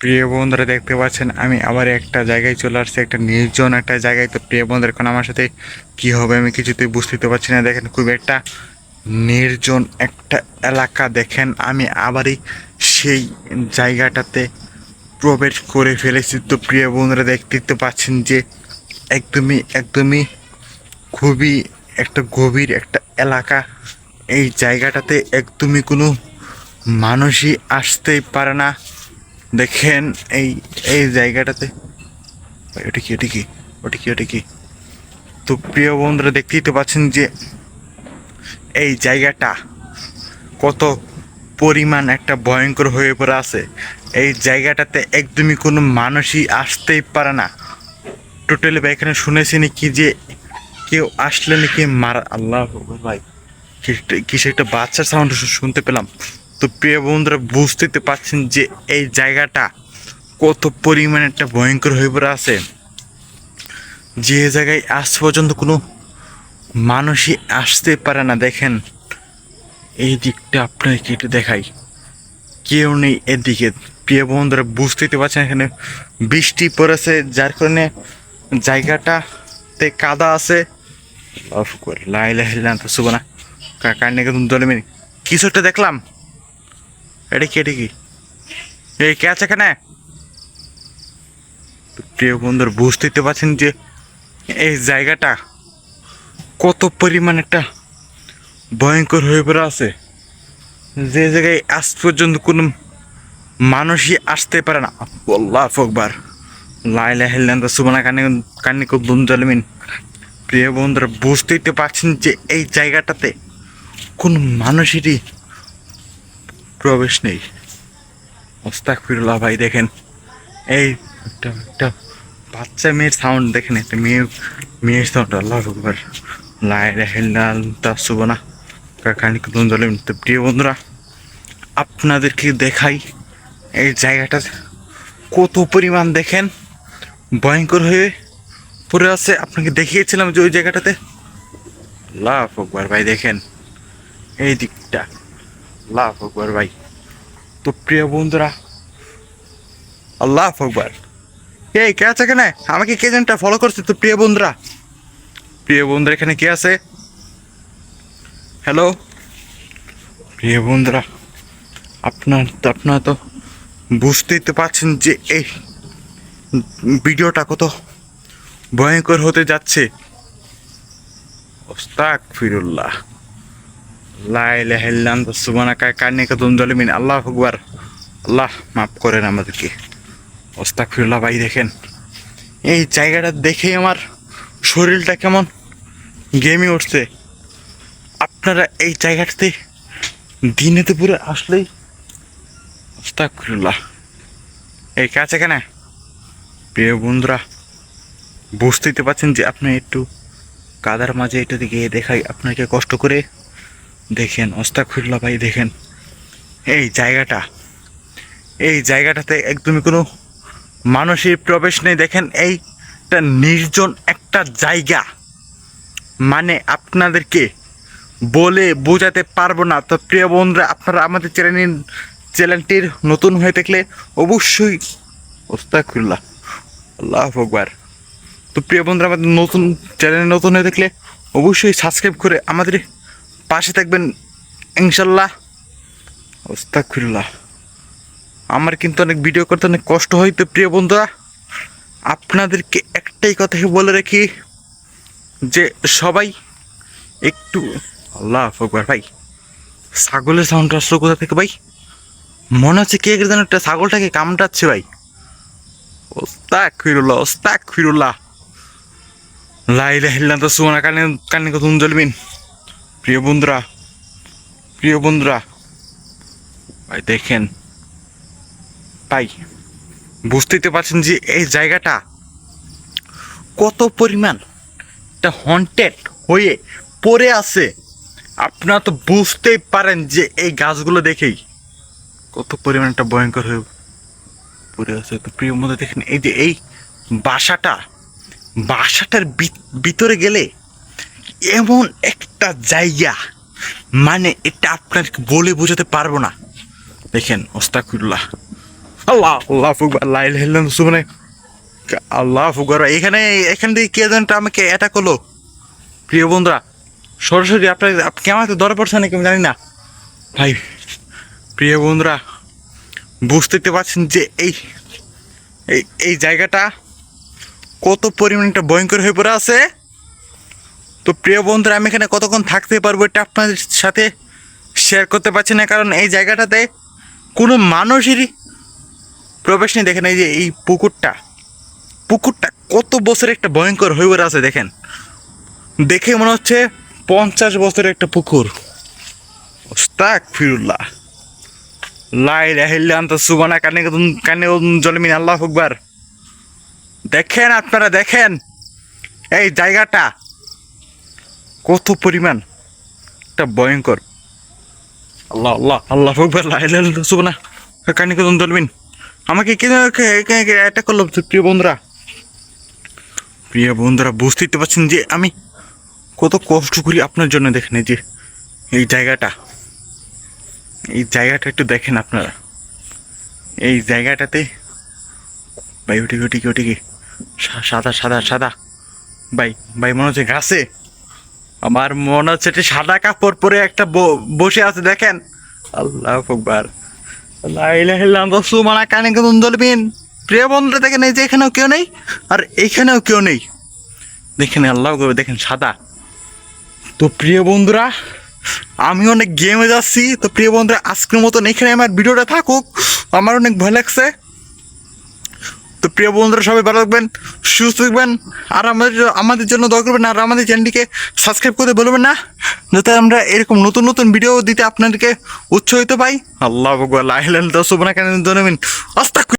প্রিয় বন্ধুরা, দেখতে পাচ্ছেন, আমি আবার একটা জায়গায় চলে আসছি, একটা নির্জন একটা জায়গায়। তো প্রিয় বন্ধুরা, এখন আমার সাথে কি হবে আমি কিছুতেই বুঝতে পারছি না। দেখেন, খুব একটা নির্জন একটা এলাকা। দেখেন, আমি আবারই সেই জায়গাটাতে প্রবেশ করে ফেলেছি। তো প্রিয় বন্ধুরা, দেখতে তো পাচ্ছেন যে একদমই একদমই খুবই একটা গভীর একটা এলাকা। এই জায়গাটাতে একদমই কোনো মানুষই আসতেই পারে না। দেখেন এই এই জায়গাটাতে। ওটা কি ওটা কি? ওটা কি ওটা কি? তো প্রিয় বন্ধুরা, দেখতেই তো পাচ্ছেন যে এই জায়গাটা কত পরিমাণ একটা ভয়ঙ্কর হয়ে পড়ে আছে। এই জায়গাটাতে একদমই কোনো মানুষই আসতেই পারে না। টোটালি ভাই, এখানে শুনেছি নাকি যে কেউ আসলে নাকি মারা আল্লাহ ভাই। কিসে একটা বাচ্চার সাউন্ড শুনতে পেলাম। তো প্রিয় বন্ধুরা বুঝতে পারছেন যে এই জায়গাটা কত পরিমাণে একটা ভয়ঙ্কর হয়ে পড়ে আছে। যে জায়গায় আজ পর্যন্ত কোনো মানুষই আসতে পারে না, দেখেন। এই দিকটা আপনাকে একটু দেখাই। কেউ নেই এদিকে। প্রিয় বন্ধুরা, বুঝতেই তো পারছেন এখানে বৃষ্টি পড়েছে, যার কারণে জায়গাটাতে কাদা আছে। অফ করে লাইলা হিলান তো শুভ না কান্নে কিন্তু দলে কিছু একটা দেখলাম। এটা কি, এটা এই কে আছে এখানে? প্রিয় বন্ধুরা, বুঝতেই তো পারছেন যে এই জায়গাটা কত পরিমাণ একটা ভয়ঙ্কর হয়ে পড়ে আছে। যে জায়গায় আজ পর্যন্ত কোনো মানুষই আসতে পারে না। আল্লাহ ফকবার লাইলা হেললেন তো সুবানা কানে কান্নি কুদ্দুম জলমিন। প্রিয় বন্ধুরা, বুঝতেই তো পারছেন যে এই জায়গাটাতে কোনো মানুষেরই প্রবেশ নেই। ওস্তাক ফিরুল্লাহ ভাই দেখেন। এই একটা একটা বাচ্চা মেয়ের সাউন্ড দেখেন, একটা মেয়ে মেয়ের সাউন্ড আল্লাহ হেললাল তা সুবানা কাকানি কুদ্দুম জলমিন তো প্রিয় বন্ধুরা, আপনাদেরকে দেখাই এই জায়গাটা কত পরিমাণ দেখেন। ভয়ঙ্কর হয়ে পড়ে আছে। আপনাকে দেখিয়েছিলাম যে ওই জায়গাটাতে। লাভ আকবর ভাই দেখেন। এই দিকটা। লাভ আকবর ভাই। তো প্রিয় বন্ধুরা, আল্লাহ আকবর। এই কে আছে এখানে? আমাকে কে জানটা ফলো করছে তো প্রিয় বন্ধুরা? প্রিয় বন্ধুরা, এখানে কে আছে? হ্যালো প্রিয় বন্ধুরা, আপনার তো, আপনারা তো বুঝতেই তো পারছেন যে এই ভিডিওটা কত ভয়ঙ্কর হতে যাচ্ছে। ওস্তাক ফিরুল্লাহ লাইলা হেল্লাম তো সুবানা কায় কান্নে কদম জলিমিন, আল্লাহ আকবার। আল্লাহ মাফ করেন আমাদেরকে। ওস্তাক ফিরুল্লাহ ভাই, দেখেন। এই জায়গাটা দেখেই আমার শরীরটা কেমন গেমে উঠছে। আপনারা এই জায়গাটাতে দিনে দুপুরে আসলেই আস্তাগফিরুল্লাহ এই কাছে এখানে। প্রিয় বন্ধুরা, বুঝতেই তো পারছেন যে আপনি একটু কাদার মাঝে এটা দিকে দেখাই আপনাকে কষ্ট করে দেখেন অস্তাগফিরুল্লাহ ভাই দেখেন। এই জায়গাটা, এই জায়গাটাতে একদমই কোনো মানুষের প্রবেশ নেই। দেখেন, এইটা নির্জন একটা জায়গা। মানে আপনাদেরকে বলে বোঝাতে পারব না। তো প্রিয় বন্ধুরা, আপনারা আমাদের চ্যানেল, চ্যানেলটির নতুন হয়ে থাকলে অবশ্যই ওস্তাকুল্লাহ আল্লাহ আকবার। তো প্রিয় বন্ধুরা, আমাদের নতুন চ্যানেলে নতুন হয়ে থাকলে অবশ্যই সাবস্ক্রাইব করে আমাদের পাশে থাকবেন, ইনশাল্লাহ। ওস্তাকুল্লাহ আমার কিন্তু অনেক ভিডিও করতে অনেক কষ্ট হয় তো প্রিয় বন্ধুরা, আপনাদেরকে একটাই কথা বলে রাখি, যে সবাই একটু, আল্লাহ আকবার ভাই, ছাগলের সাউন্ড আসলো কোথা থেকে ভাই? মনে হচ্ছে কে যেন একটা ছাগলটাকে কামড়াচ্ছে ভাই। ওস্তাক ফিরুল্লাহ ওস্তাক ফিরুল্লাহ লাইলা হিল্লা তো সুমনা কানে কানে কত জলমিন প্রিয় বন্ধুরা প্রিয় বন্ধুরা, ভাই দেখেন, ভাই বুঝতেই পারছেন যে এই জায়গাটা কত পরিমাণ একটা হন্টেড হয়ে পড়ে আছে। আপনারা তো বুঝতেই পারেন যে এই গাছগুলো দেখেই কত পরিমাণ একটা ভয়ঙ্কর হয়ে পড়ে আছে। তো প্রিয় মধ্যে দেখেন এই যে এই বাসাটা, বাসাটার ভিতরে গেলে এমন একটা জায়গা মানে এটা আপনাকে বলে বোঝাতে পারব না। দেখেন, ওস্তাকুল্লাহ। আল্লাহ আল্লাহ ফুকবার লাইল হেললাম সুমনে আল্লাহ ফুকবার, এখানে, এখান থেকে কে যেন আমাকে অ্যাটাক করল। প্রিয় বন্ধুরা, সরাসরি আপনার, আপনি কি আমাকে ধরে পড়ছে নাকি আমি জানি না। ভাই, প্রিয় বন্ধুরা, বুঝতে পারছেন যে এই এই জায়গাটা কত পরিমাণে একটা ভয়ঙ্কর হয়ে পড়ে আছে। তো প্রিয় বন্ধুরা, আমি এখানে কতক্ষণ থাকতে পারব এটা আপনাদের সাথে শেয়ার করতে পারছি না, কারণ এই জায়গাটাতে কোনো মানুষেরই প্রবেশ নেই। দেখেন এই যে, এই পুকুরটা পুকুরটা কত বছরের একটা ভয়ঙ্কর পড়ে আছে, দেখেন। দেখে মনে হচ্ছে পঞ্চাশ বছরের একটা পুকুর। ওস্তাক ফিরুল্লাহ লাই রাহিল্লা আন্ত সুবানা কানে কানে জলমিন আল্লাহ আকবার। দেখেন আপনারা, দেখেন। এই জায়গাটা কত পরিমাণ? একটা ভয়ঙ্কর। আল্লাহ আল্লাহ আল্লাহ আকবার লাই সুবানা কানে কদম জলমিন আমাকে কে এটা করল, প্রিয় বন্ধুরা? প্রিয় বন্ধুরা, বুঝতেই তো পারছেন যে আমি কত কষ্ট করি আপনার জন্য দেখেন যে, এই জায়গাটা। এই জায়গাটা একটু দেখেন আপনারা। এই জায়গাটাতে ভাই ওটি ওটি ওটি কি সা- সাদা সাদা সাদা। ভাই ভাই, মনে হচ্ছে ঘাসে আমার মনে হচ্ছে এটা সাদা কাপড় পরে একটা বসে আছে দেখেন। আল্লাহ আকবার। সুমানা কানে দলবিন প্রিয় বন্ধুরা দেখেন এই যে এখানেও কেউ নেই আর এইখানেও কেউ নেই। দেখেন আল্লাহ আকবার, দেখেন সাদা। তো প্রিয় বন্ধুরা আমি অনেক গেমে যাচ্ছি। তো প্রিয় বন্ধুরা আজকের মতন এখানে আমার ভিডিওটা থাকুক। আমার অনেক ভয় লাগছে। তো প্রিয় বন্ধুরা, সবাই ভালো থাকবেন, সুস্থ থাকবেন, আর আমাদের আমাদের জন্য দয়া করবেন, আর আমাদের চ্যানেলটিকে সাবস্ক্রাইব করতে বলবেন না, যাতে আমরা এরকম নতুন নতুন ভিডিও দিতে আপনাদেরকে উৎসাহিত পাই। আল্লাহ ভগবান সুবনা কেন আস্তাক